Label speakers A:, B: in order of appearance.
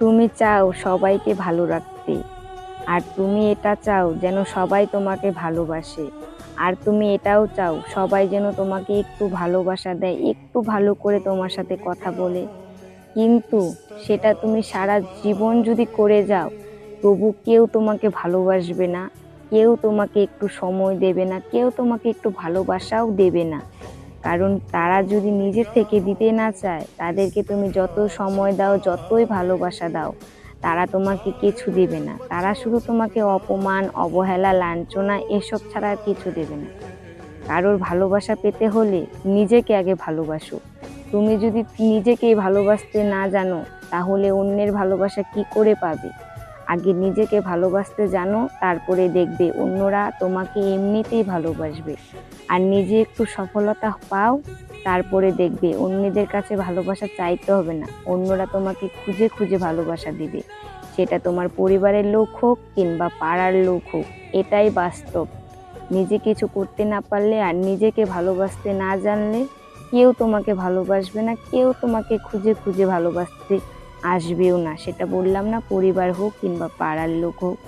A: তুমি চাও সবাইকে ভালো রাখতে, আর তুমি এটা চাও যেন সবাই তোমাকে ভালোবাসে, আর তুমি এটাও চাও সবাই যেন তোমাকে একটু ভালোবাসা দেয়, একটু ভালো করে তোমার সাথে কথা বলে। কিন্তু সেটা তুমি সারা জীবন যদি করে যাও, তবু কেউ তোমাকে ভালোবাসবে না, কেউ তোমাকে একটু সময় দেবে না, কেউ তোমাকে একটু ভালোবাসাও দেবে না। কারণ তারা যদি নিজের থেকে দিতে না চায়, তাদেরকে তুমি যত সময় দাও, যতই ভালোবাসা দাও, তারা তোমাকে কিছু দেবে না। তারা শুধু তোমাকে অপমান, অবহেলা, লাঞ্ছনা এসব ছাড়া আর কিছু দেবে না। কারোর ভালোবাসা পেতে হলে নিজেকে আগে ভালোবাসো। তুমি যদি নিজেকেই ভালোবাসতে না জানো, তাহলে অন্যের ভালোবাসা কি করে পাবে? আগে নিজেকে ভালোবাসতে জানো, তারপরে দেখবে অন্যরা তোমাকে এমনিতেই ভালোবাসবে। আর নিজে একটু সফলতা পাও, তারপরে দেখবে অন্যদের কাছে ভালোবাসা চাইতে হবে না। অন্যরা তোমাকে খুঁজে খুঁজে ভালোবাসা দিবে। সেটা তোমার পরিবারের লোক হোক কিংবা পাড়ার লোক হোক, এটাই বাস্তব। নিজে কিছু করতে না পারলে আর নিজেকে ভালোবাসতে না জানলে কেউ তোমাকে ভালোবাসবে না, কেউ তোমাকে খুঁজে খুঁজে ভালোবাসতে আসবেও না। সেটা বললাম না পরিবার হোক কিংবা পাড়ার লোক হোক।